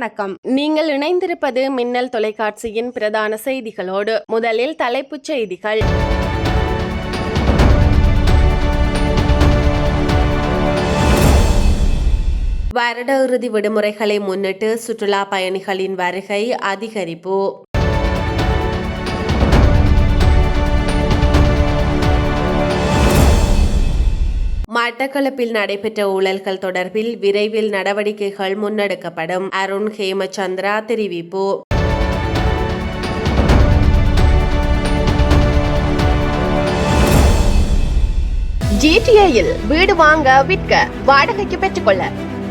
வணக்கம். நீங்கள் இணைந்திருப்பது மின்னல் தொலைக்காட்சியின் பிரதான செய்திகளோடு முதலில் தலைப்புச் செய்திகள். வருட இறுதி விடுமுறைகளை முன்னிட்டு சுற்றுலா பயணிகளின் வருகை அதிகரிப்பு. மட்டக்களப்பில் நடைபெற்ற ஊழல்கள் தொடர்பில் விரைவில் நடவடிக்கைகள் முன்னெடுக்கப்படும். அருண் ஹேமச்சந்திரா தெரிவிப்பு. ஜிடிஏயில் வீடு வாங்க விற்க வாடகைக்கு பெற்றுக்கொள்ள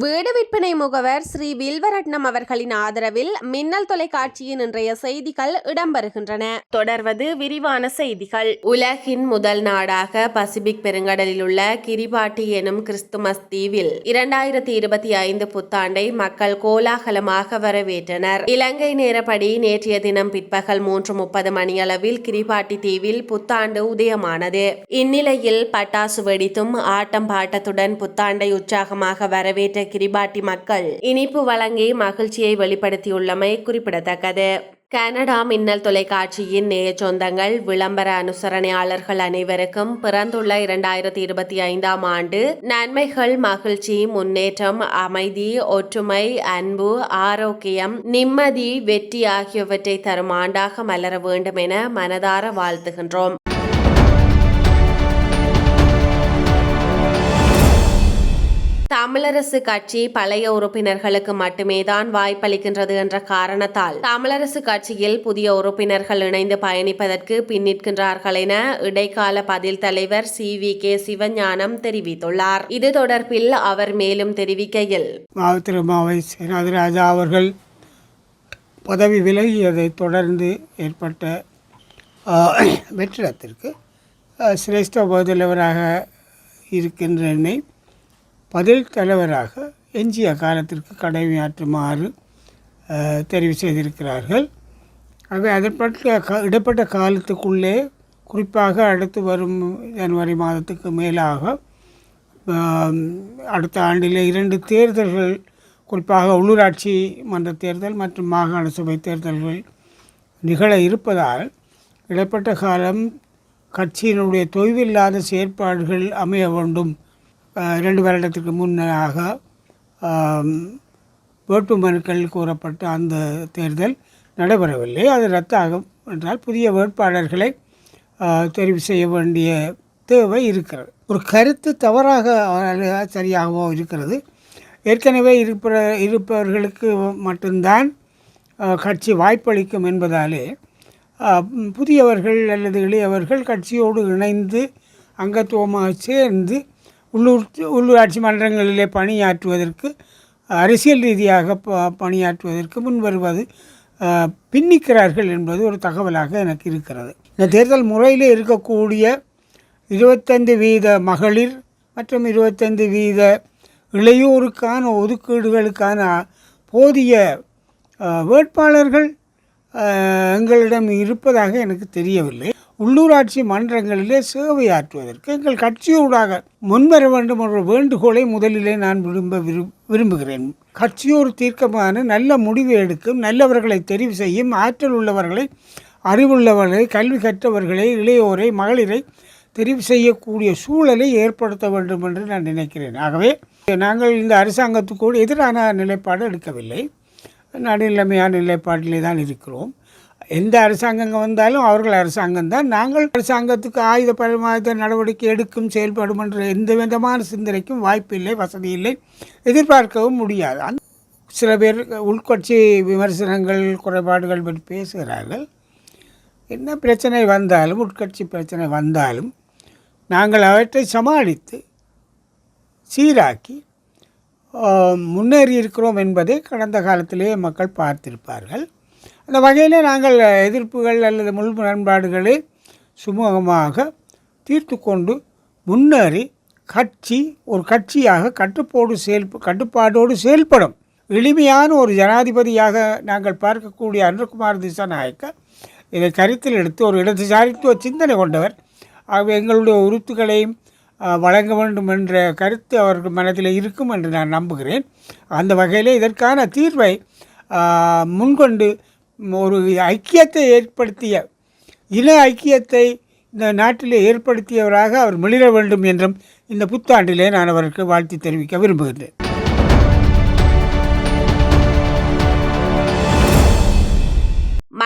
வீடு விற்பனை முகவர் ஸ்ரீ வில்வரட்னம் அவர்களின் ஆதரவில் மின்னல் தொலைக்காட்சியின் இன்றைய செய்திகள் இடம்பெறுகின்றன. தொடர்வது விரிவான செய்திகள். உலகின் முதல் நாடாக பசிபிக் பெருங்கடலில் உள்ள கிரிபாட்டி எனும் கிறிஸ்துமஸ் தீவில் இரண்டாயிரத்தி இருபத்தி ஐந்து புத்தாண்டை மக்கள் கோலாகலமாக வரவேற்றனர். இலங்கை நேரப்படி நேற்றைய தினம் பிற்பகல் மூன்று முப்பது மணியளவில் கிரிபாட்டி தீவில் புத்தாண்டு உதயமானது. இந்நிலையில் பட்டாசு வெடித்தும் ஆட்டம் பாட்டத்துடன் புத்தாண்டை உற்சாகமாக வரவேற்ற கிரிபாட்டி மக்கள். இனிப்பு வழங்கி மகிழ்ச்சியை வெளிப்படுத்தியுள்ளமை குறிப்பிடத்தக்கது. கனடா மின்னல் தொலைக்காட்சியின் நேய சொந்தங்கள் விளம்பர அனுசரணையாளர்கள் அனைவருக்கும் பிறந்துள்ள இரண்டாயிரத்தி இருபத்தி ஐந்தாம் ஆண்டு நன்மைகள் மகிழ்ச்சி முன்னேற்றம் அமைதி ஒற்றுமை அன்பு ஆரோக்கியம் நிம்மதி வெற்றி ஆகியவற்றை தரும் ஆண்டாக மலர வேண்டும் என மனதார வாழ்த்துகின்றோம். தமிழரசு கட்சி பழைய உறுப்பினர்களுக்கு மட்டுமே தான் வாய்ப்பளிக்கின்றது என்ற காரணத்தால் தமிழரசு கட்சியில் புதிய உறுப்பினர்கள் இணைந்து பயணிப்பதற்கு பின்னிற்கின்றார்கள் என இடைக்கால பதில் தலைவர் சி வி கே சிவஞானம் தெரிவித்துள்ளார். இது தொடர்பில் அவர் மேலும் தெரிவிக்கையில் திருமாவை அவர்கள் பதவி விலகியதைத் தொடர்ந்து ஏற்பட்ட வெற்றிடத்திற்கு சிரேஷ்ட உபதலைவராக இருக்கின்ற என்னை பதில் தலைவராக எஞ்சிய காலத்திற்கு கடமையாற்றுமாறு தெரிவு செய்திருக்கிறார்கள். ஆகவே அதற்பட்ட க இடப்பட்ட காலத்துக்குள்ளே குறிப்பாக அடுத்து வரும் ஜனவரி மாதத்துக்கு மேலாக அடுத்த ஆண்டில் இரண்டு தேர்தல்கள் குறிப்பாக உள்ளூராட்சி மன்ற தேர்தல் மற்றும் மாகாண சபை தேர்தல்கள் நிகழ இருப்பதால் இடைப்பட்ட காலம் கட்சியினுடைய தொய்வில்லாத செயற்பாடுகள் அமைய வேண்டும். ரெண்டு வருடத்துக்கு வருடத்திற்கு முன்னதாக வேட்பு மனுக்கள் கூறப்பட்ட அந்த தேர்தல் நடைபெறவில்லை. அது ரத்தாகும் என்றால் புதிய வேட்பாளர்களை தெரிவு செய்ய வேண்டிய தேவை இருக்கிறது. ஒரு கருத்து தவறாக சரியாகவோ இருக்கிறது. ஏற்கனவே இருப்ப இருப்பவர்களுக்கு மட்டும்தான் கட்சி வாய்ப்பளிக்கும் என்பதாலே புதியவர்கள் அல்லது இளையவர்கள் கட்சியோடு இணைந்து அங்கத்துவமாக சேர்ந்து உள்ளூர் உள்ளூராட்சி மன்றங்களிலே பணியாற்றுவதற்கு அரசியல் ரீதியாக ப பணியாற்றுவதற்கு முன் வருவது பின்னிக்கிறார்கள் என்பது ஒரு தகவலாக எனக்கு இருக்கிறது. இந்த தேர்தல் முறையில் இருக்கக்கூடிய இருபத்தைந்து வீத மகளிர் மற்றும் இருபத்தைந்து வீத இளையோருக்கான ஒதுக்கீடுகளுக்கான போதிய வேட்பாளர்கள் எங்களிடம் இருப்பதாக எனக்கு தெரியவில்லை. உள்ளூராட்சி மன்றங்களிலே சேவையாற்றுவதற்கு எங்கள் கட்சியூடாக முன்வர வேண்டும் என்ற வேண்டுகோளை முதலிலே நான் விரும்ப விரும்புகிறேன். கட்சியோர் தீர்க்கமான நல்ல முடிவு எடுக்கும் நல்லவர்களை தெரிவு செய்யும் ஆற்றல் உள்ளவர்களை அறிவுள்ளவர்களை கல்வி கற்றவர்களை இளையோரை மகளிரை தெரிவு செய்யக்கூடிய சூழலை ஏற்படுத்த வேண்டும் என்று நான் நினைக்கிறேன். ஆகவே நாங்கள் இந்த அரசாங்கத்துக்கோடு எதிரான நிலைப்பாடு எடுக்கவில்லை. நடுநிலைமையான நிலைப்பாட்டிலே தான் இருக்கிறோம். எந்த அரசாங்கங்கள் வந்தாலும் அவர்கள் அரசாங்கம் தான். நாங்கள் அரசாங்கத்துக்கு ஆயுத பரமாயுத நடவடிக்கை எடுக்கும் செயல்படும் என்ற எந்த விதமான சிந்தனைக்கும் வாய்ப்பில்லை வசதி இல்லை. எதிர்பார்க்கவும் முடியாது. சில பேர் உள்கட்சி விமர்சனங்கள் குறைபாடுகள் பற்றி பேசுகிறார்கள். என்ன பிரச்சனை வந்தாலும் உட்கட்சி பிரச்சனை வந்தாலும் நாங்கள் அவற்றை சமாளித்து சீராக்கி முன்னேறி இருக்கிறோம் என்பதை கடந்த காலத்திலேயே மக்கள் பார்த்திருப்பார்கள். அந்த வகையில் நாங்கள் எதிர்ப்புகள் அல்லது முள் முரண்பாடுகளை சுமூகமாக தீர்த்து கொண்டு முன்னேறி கட்சி ஒரு கட்சியாக கட்டுப்போடு செயல் கட்டுப்பாடோடு செயல்படும். எளிமையான ஒரு ஜனாதிபதியாக நாங்கள் பார்க்கக்கூடிய அனுகுமார் திசாநாயக்க இதை கருத்தில் எடுத்து ஒரு இடதுசாரித்துவ சிந்தனை கொண்டவர். ஆகவே எங்களுடைய உறுத்துக்களையும் வழங்க வேண்டும் என்ற கருத்து அவர்கள் மனதில் இருக்கும் என்று நான் நம்புகிறேன். அந்த வகையில் இதற்கான தீர்வை முன்கொண்டு ஒரு ஐக்கியத்தை ஏற்படுத்திய இன ஐக்கியத்தை இந்த நாட்டிலே ஏற்படுத்தியவராக அவர் மிளிர வேண்டும் என்றும் இந்த புத்தாண்டிலே நான் அவருக்கு வாழ்த்து தெரிவிக்க விரும்புகின்றேன்.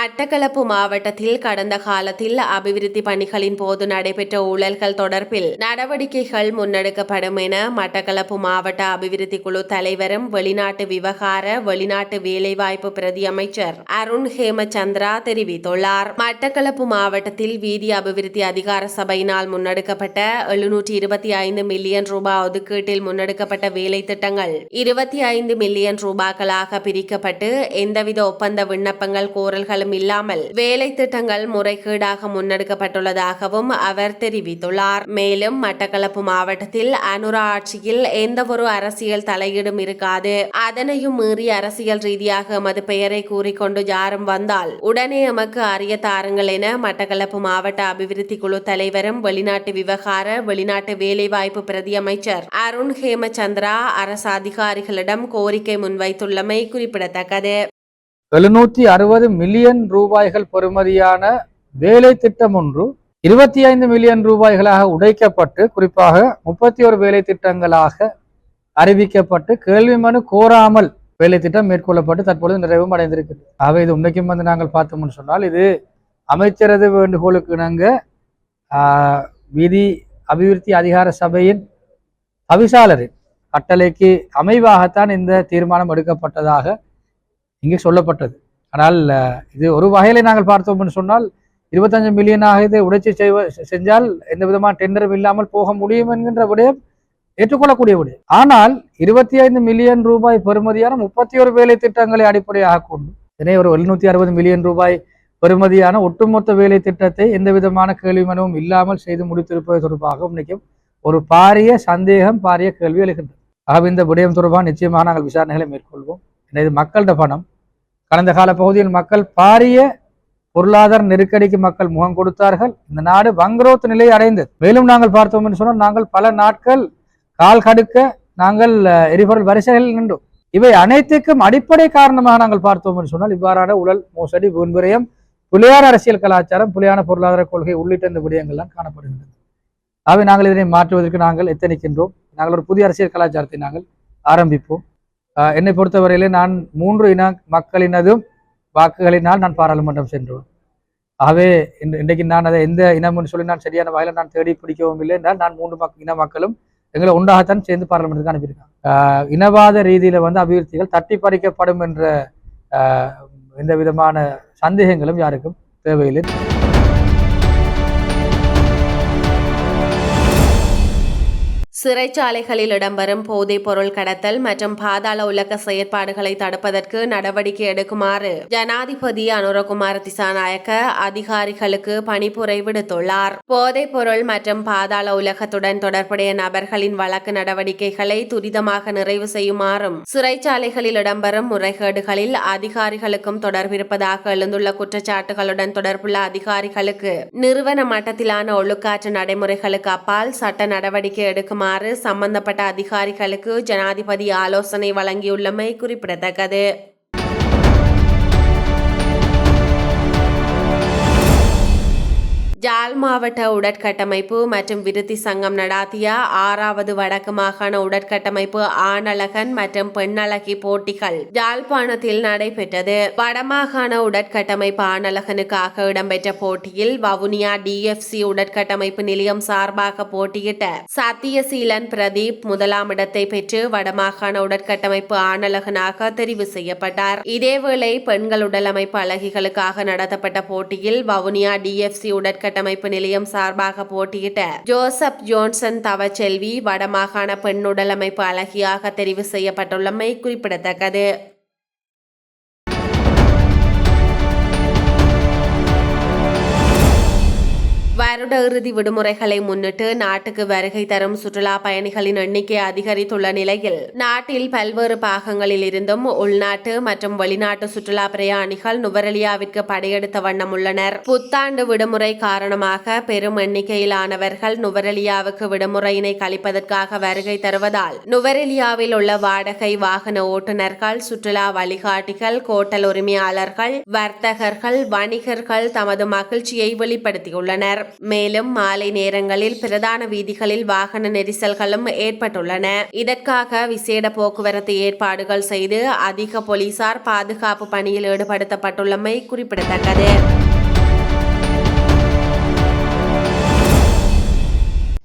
மட்டக்களப்பு மாவட்டத்தில் கடந்த காலத்தில் அபிவிருத்தி பணிகளின் போது நடைபெற்ற ஊழல்கள் தொடர்பில் நடவடிக்கைகள் முன்னெடுக்கப்படும் என மட்டக்களப்பு மாவட்ட அபிவிருத்தி குழு தலைவரும் வெளிநாட்டு விவகார வெளிநாட்டு வேலைவாய்ப்பு பிரதி அமைச்சர் அருண் ஹேமச்சந்திரா தெரிவித்துள்ளார். மட்டக்களப்பு மாவட்டத்தில் வீதி அபிவிருத்தி அதிகார சபையினால் முன்னெடுக்கப்பட்ட எழுநூற்றி இருபத்தி ஐந்து மில்லியன் ரூபாய் ஒதுக்கீட்டில் முன்னெடுக்கப்பட்ட வேலை திட்டங்கள் இருபத்தி ஐந்து மில்லியன் ரூபாய்களாக பிரிக்கப்பட்டு எந்தவித ஒப்பந்த விண்ணப்பங்கள் கோரல்களும் இல்லாமல் வேலை திட்டங்கள் முறைகேடாக முன்னெடுக்கப்பட்டுள்ளதாகவும் அவர் தெரிவித்துள்ளார். மேலும் மட்டக்களப்பு மாவட்டத்தில் அனுரா ஆட்சியில் எந்தவொரு அரசியல் தலையீடும் இருக்காது. அதனையும் மீறி அரசியல் ரீதியாக எமது பெயரை கூறிக்கொண்டு யாரும் வந்தால் உடனே எமக்கு அறிய தாருங்கள் என மட்டக்களப்பு மாவட்ட அபிவிருத்தி குழு தலைவரும் வெளிநாட்டு விவகார வெளிநாட்டு வேலைவாய்ப்பு பிரதி அமைச்சர் அருண் ஹேமச்சந்திரா அரசு அதிகாரிகளிடம் கோரிக்கை முன்வைத்துள்ளமை குறிப்பிடத்தக்கது. எழுநூற்றி அறுபது மில்லியன் ரூபாய்கள் பெறுமதியான வேலை திட்டம் ஒன்று இருபத்தி ஐந்து மில்லியன் ரூபாய்களாக உடைக்கப்பட்டு குறிப்பாக முப்பத்தி ஒரு வேலை திட்டங்களாக அறிவிக்கப்பட்டு கேள்வி மனு கோராமல் வேலை திட்டம் மேற்கொள்ளப்பட்டு தற்பொழுது நிறைவும் அடைந்திருக்கிறது. ஆகவே இது உண்மைக்கும் வந்து நாங்கள் பார்த்தோம்னு சொன்னால் இது அமைச்சரது வேண்டுகோளுக்கு இணங்க விதி வீதி அபிவிருத்தி அதிகார சபையின் தவிசாளரின் கட்டளைக்கு அமைவாகத்தான் இந்த தீர்மானம் எடுக்கப்பட்டதாக இங்கே சொல்லப்பட்டது. ஆனால் இது ஒரு வகையில நாங்கள் பார்த்தோம்னு சொன்னால் இருபத்தஞ்சு மில்லியனாக இதை உடைச்சி செய்வ செஞ்சால் எந்த விதமான டெண்டரும் இல்லாமல் போக முடியும் என்கின்ற விடயம் ஏற்றுக்கொள்ளக்கூடிய விடயம். ஆனால் இருபத்தி ஐந்து மில்லியன் ரூபாய் பெறுமதியான முப்பத்தி ஒரு வேலை திட்டங்களை அடிப்படையாக கொண்டு இதனை ஒரு எழுநூத்தி அறுபது மில்லியன் ரூபாய் பெறுமதியான ஒட்டுமொத்த வேலை திட்டத்தை எந்த விதமான கேள்வி மனுவும் இல்லாமல் செய்து முடித்திருப்பது தொடர்பாக இன்னைக்கும் ஒரு பாரிய சந்தேகம் பாரிய கேள்வி எழுகின்றது. ஆகவே இந்த விடயம் தொடர்பாக நிச்சயமாக நாங்கள் விசாரணைகளை மேற்கொள்வோம். எனது இது மக்களிட பணம். கடந்த கால பகுதியில் மக்கள் பாரிய பொருளாதார நெருக்கடிக்கு மக்கள் முகம் கொடுத்தார்கள். இந்த நாடு வங்குரோத் நிலையை அடைந்தது. மேலும் நாங்கள் பார்த்தோம் என்று சொன்னால் நாங்கள் பல நாட்கள் கால் கடுக்க நாங்கள் எரிபொருள் வரிசைகளில் நின்றோம். இவை அனைத்துக்கும் அடிப்படை காரணமாக நாங்கள் பார்த்தோம் என்று சொன்னால் இவ்வாறான உடல் மோசடி வீண்விரயம் புலியான அரசியல் கலாச்சாரம் புலியான பொருளாதார கொள்கை உள்ளிட்ட இந்த விடயங்கள்லாம் காணப்படுகின்றது. ஆகவே நாங்கள் இதனை மாற்றுவதற்கு நாங்கள் எத்தனிக்கின்றோம். நாங்கள் ஒரு புதிய அரசியல் கலாச்சாரத்தை நாங்கள் ஆரம்பிப்போம். என்னை பொறுத்தவரையிலே நான் மூன்று இன மக்களினதும் வாக்குகளினால் நான் பாராளுமன்றம் சென்றோம் ஆகவே இன்றைக்கு நான் அதை எந்த இனம்னு சொல்லி நான் சரியான வகையில் நான் தேடி பிடிக்கவும் இல்லை. என்றால் நான் மூன்று மக் இன மக்களும் எங்களை ஒன்றாகத்தான் சேர்ந்து பாராளுமன்றத்துக்கு அனுப்பியிருக்காங்க. இனவாத ரீதியில் வந்து அபிவிருத்திகள் தட்டி பறிக்கப்படும் என்ற எந்த விதமான சந்தேகங்களும் யாருக்கும் தேவையில்லை. சிறைச்சாலைகளில் இடம்பெறும் போதைப் பொருள் கடத்தல் மற்றும் பாதாள உலக செயற்பாடுகளை தடுப்பதற்கு நடவடிக்கை எடுக்குமாறு ஜனாதிபதி அனுரகுமார் திசாநாயக்க அதிகாரிகளுக்கு பணிப்புரை விடுத்துள்ளார். போதைப் பொருள் மற்றும் பாதாள உலகத்துடன் தொடர்புடைய நபர்களின் வழக்கு நடவடிக்கைகளை துரிதமாக நிறைவு செய்யுமாறும் சிறைச்சாலைகளில் இடம்பெறும் முறைகேடுகளில் அதிகாரிகளுக்கும் தொடர்பிருப்பதாக எழுந்துள்ள குற்றச்சாட்டுகளுடன் தொடர்புள்ள அதிகாரிகளுக்கு நிறுவன மட்டத்திலான ஒழுக்காற்று நடைமுறைகளுக்கு அப்பால் சட்ட நடவடிக்கை எடுக்குமாறு சம்பந்தப்பட்ட அதிகாரிகளுக்கு ஜனாதிபதி ஆலோசனை வழங்கியுள்ளமை குறிப்பிடத்தக்கது. ஜாழ் மாவட்ட உடற்கட்டமைப்பு மற்றும் விருத்தி சங்கம் நடாத்திய ஆறாவது வடக்கு மாகாண உடற்கட்டமைப்பு ஆணழகன் மற்றும் பெண்ணழகி போட்டிகள் யாழ்ப்பாணத்தில் நடைபெற்றது. வடமாகாண உடற்கட்டமைப்பு ஆணழகனுக்காக இடம்பெற்ற போட்டியில் வவுனியா டிஎஃப்சி உடற்கட்டமைப்பு நிலையம் சார்பாக போட்டியிட்ட சத்தியசீலன் பிரதீப் முதலாம் இடத்தை பெற்று வடமாகாண உடற்கட்டமைப்பு ஆணழகனாக தெரிவு செய்யப்பட்டார். இதேவேளை பெண்கள் உடலமைப்பு அழகிகளுக்காக நடத்தப்பட்ட போட்டியில் வவுனியா டிஎஃப்சி உடற்கட்டமைப்பு நிலையம் சார்பாக போட்டியிட்ட ஜோசப் ஜோன்சன் தவச்செல்வி வடமாகாண பெண் உடலமைப்பு அழகியாக தெரிவு செய்யப்பட்டுள்ளமை குறிப்பிடத்தக்கது. வருட இறுதி விடுமுறைகளை முன்னிட்டு நாட்டுக்கு வருகை தரும் சுற்றுலா பயணிகளின் எண்ணிக்கை அதிகரித்துள்ள நிலையில் நாட்டில் பல்வேறு பாகங்களில் இருந்தும் உள்நாட்டு மற்றும் வெளிநாட்டு சுற்றுலா பிரயாணிகள் நுவரெலியாவிற்கு படையெடுத்த வண்ணம் உள்ளனர். புத்தாண்டு விடுமுறை காரணமாக பெரும் எண்ணிக்கையிலானவர்கள் நுவரெலியாவுக்கு விடுமுறையினை கழிப்பதற்காக வருகை தருவதால் நுவரெலியாவில் உள்ள வாடகை வாகன ஓட்டுநர்கள் சுற்றுலா வழிகாட்டிகள் கோட்டல் உரிமையாளர்கள் வர்த்தகர்கள் வணிகர்கள் தமது மகிழ்ச்சியை வெளிப்படுத்தியுள்ளனர். மேலும் மாலை நேரங்களில் பிரதான வீதிகளில் வாகன நெரிசல்களும் ஏற்பட்டுள்ளன. இதற்காக விசேட போக்குவரத்து ஏற்பாடுகள் செய்து அதிக போலீசார் பாதுகாப்பு பணியில் ஈடுபடுத்தப்பட்டுள்ளமை குறிப்பிடத்தக்கது.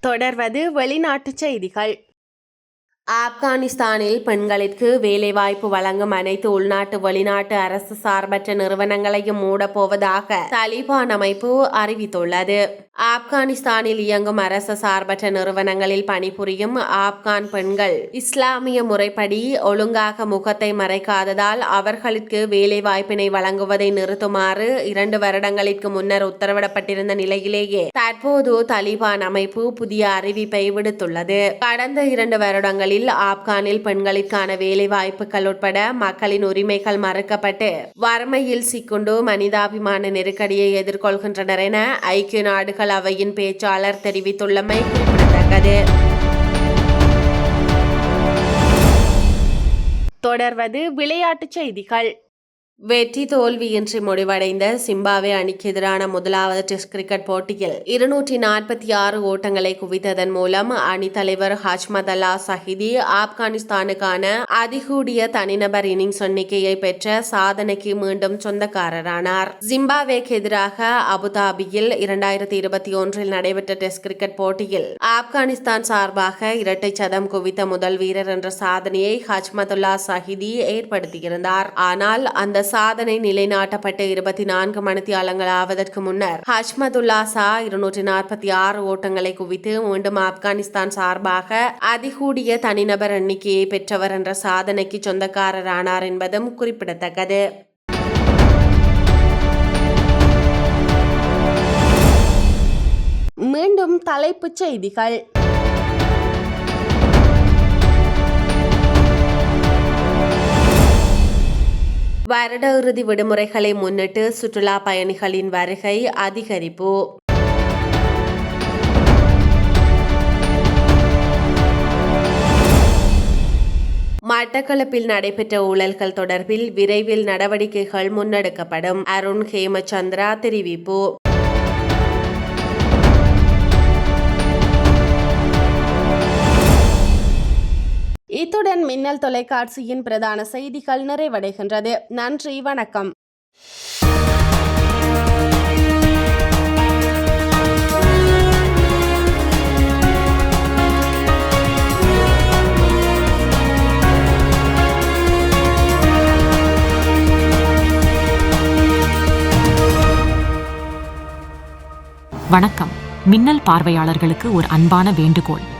தொடர்வது வெளிநாட்டுச் செய்திகள். ஆப்கானிஸ்தானில் பெண்களுக்கு வேலைவாய்ப்பு வழங்கும் அனைத்து உள்நாட்டு வெளிநாட்டு அரசு சார்பற்ற நிறுவனங்களையும் மூடப்போவதாக தலிபான் அமைப்பு அறிவித்துள்ளது. ஆப்கானிஸ்தானில் இயங்கும் அரசு சார்பற்ற நிறுவனங்களில் பணிபுரியும் ஆப்கான் பெண்கள் இஸ்லாமிய முறைப்படி ஒழுங்காக முகத்தை மறைக்காததால் அவர்களுக்கு வேலைவாய்ப்பினை வழங்குவதை நிறுத்துமாறு இரண்டு வருடங்களுக்கு முன்னர் உத்தரவிடப்பட்டிருந்த நிலையிலேயே தற்போது தலிபான் அமைப்பு புதிய அறிவிப்பை விடுத்துள்ளது. கடந்த இரண்டு வருடங்களில் ஆப்கானில் பெண்களுக்கான வேலை வாய்ப்புகள் உட்பட மக்களின் உரிமைகள் மறுக்கப்பட்டு வறுமையில் சிக்குண்டு மனிதாபிமான நெருக்கடியை எதிர்கொள்கின்றனர் என ஐக்கிய நாடுகள் அவையின் பேச்சாளர் தெரிவித்துள்ளமை குறிப்பிடத்தக்கது. தொடர்வது விளையாட்டுச் செய்திகள். வெற்றி தோல்வியின்றி முடிவடைந்த சிம்பாவே அணிக்கு எதிரான முதலாவது டெஸ்ட் கிரிக்கெட் போட்டியில் இருநூற்றி நாற்பத்தி ஆறு ஓட்டங்களை குவித்ததன் மூலம் அணித்தலைவர் ஹஜ்மத் அல்லா சஹிதி ஆப்கானிஸ்தானுக்கான அதிகூடிய தனிநபர் இன்னிங்ஸ் எண்ணிக்கையை பெற்ற சாதனைக்கு மீண்டும் சொந்தக்காரரானார். ஜிம்பாவேக்கு எதிராக அபுதாபியில் இரண்டாயிரத்தி இருபத்தி ஒன்றில் நடைபெற்ற டெஸ்ட் கிரிக்கெட் போட்டியில் ஆப்கானிஸ்தான் சார்பாக இரட்டை சதம் குவித்த முதல் வீரர் என்ற சாதனையை ஹஜ்மதுல்லா சஹிதி ஏற்படுத்தியிருந்தார். ஆனால் அந்த சாதனை நிலைநாட்டப்பட்டு இருபத்தி நான்கு மணித்தியாலங்கள் ஆவதற்கு முன்னர் ஹஷ்மதுல்லா சா இருநூற்றி நாற்பத்தி ஆறு ஓட்டங்களை குவித்து மீண்டும் ஆப்கானிஸ்தான் சார்பாக அதிகூடிய தனிநபர் எண்ணிக்கையை பெற்றவர் என்ற சாதனைக்கு சொந்தக்காரரானார் என்பதும் குறிப்பிடத்தக்கது. மீண்டும் தலைப்புச் செய்திகள். வருட இறுதி விடுமுறைகளை முன்னிட்டு சுற்றுலா பயணிகளின் வருகை அதிகரிப்பு. மட்டக்களப்பில் நடைபெற்ற ஊழல்கள் தொடர்பில் விரைவில் நடவடிக்கைகள் முன்னெடுக்கப்படும். அருண் ஹேமச்சந்திரா தெரிவிப்பு. இத்துடன் மின்னல் தொலைக்காட்சியின் பிரதான செய்திகள் நிறைவடைகின்றது. நன்றி வணக்கம். வணக்கம். மின்னல் பார்வையாளர்களுக்கு ஒரு அன்பான வேண்டுகோள்.